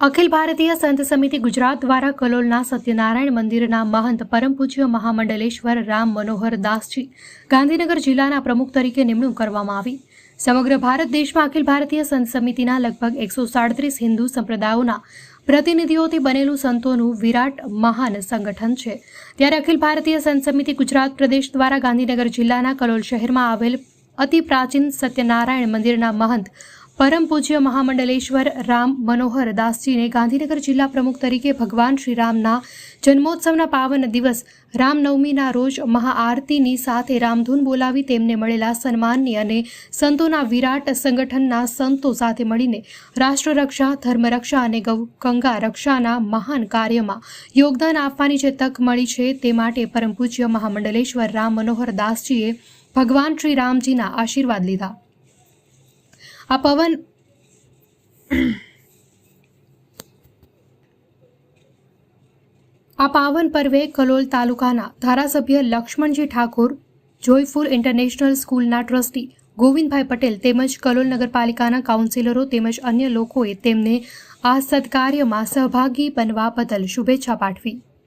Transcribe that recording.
અખિલ ભારતીય સંત સમિતિ ગુજરાત દ્વારા કલોલના સત્યનારાયણ મંદિરના મહંત પરમ પૂજ્ય મહામંડલેશ્વર રામ મનોહર દાસજી ગાંધીનગર જિલ્લાના પ્રમુખ તરીકે નિમણૂક કરવામાં આવી. સમગ્ર ભારત દેશમાં અખિલ ભારતીય સંત સમિતિના લગભગ એકસો સાડત્રીસ હિન્દુ સંપ્રદાયોના પ્રતિનિધિઓથી બનેલું સંતોનું વિરાટ મહાન સંગઠન છે. ત્યારે અખિલ ભારતીય સંત સમિતિ ગુજરાત પ્રદેશ દ્વારા ગાંધીનગર જિલ્લાના કલોલ શહેરમાં આવેલ અતિ પ્રાચીન સત્યનારાયણ મંદિરના મહંત પરમ પૂજ્ય મહામંડલેશ્વર રામ મનોહર દાસજીને ગાંધીનગર જિલ્લા પ્રમુખ તરીકે ભગવાન શ્રી રામના જન્મોત્સવના પાવન દિવસ, રામનવમીના રોજ મહાઆરતીની સાથે રામધૂન બોલાવી તેમને મળેલા સન્માનની અને સંતોના વિરાટ સંગઠનના સંતો સાથે મળીને રાષ્ટ્રરક્ષા, ધર્મરક્ષા અને ગૌ, ગંગા રક્ષાના મહાન કાર્યમાં યોગદાન આપવાની જે તક મળી છે તે માટે પરમ પૂજ્ય મહામંડલેશ્વર રામ મનોહર દાસજીએ ભગવાન શ્રી રામજીના આશીર્વાદ લીધા. આ પવન આ પાવન પર્વે કલોલ તાલુકાના ધારાસભ્ય લક્ષ્મણજી ઠાકોર જોયફુલ ઇન્ટરનેશનલ સ્કૂલના ટ્રસ્ટી ગોવિંદભાઈ પટેલ તેમજ કલોલ નગરપાલિકાના કાઉન્સિલરો તેમજ અન્ય લોકોએ તેમને આ સત્કાર્યમાં સહભાગી બનવા બદલ શુભેચ્છા પાઠવી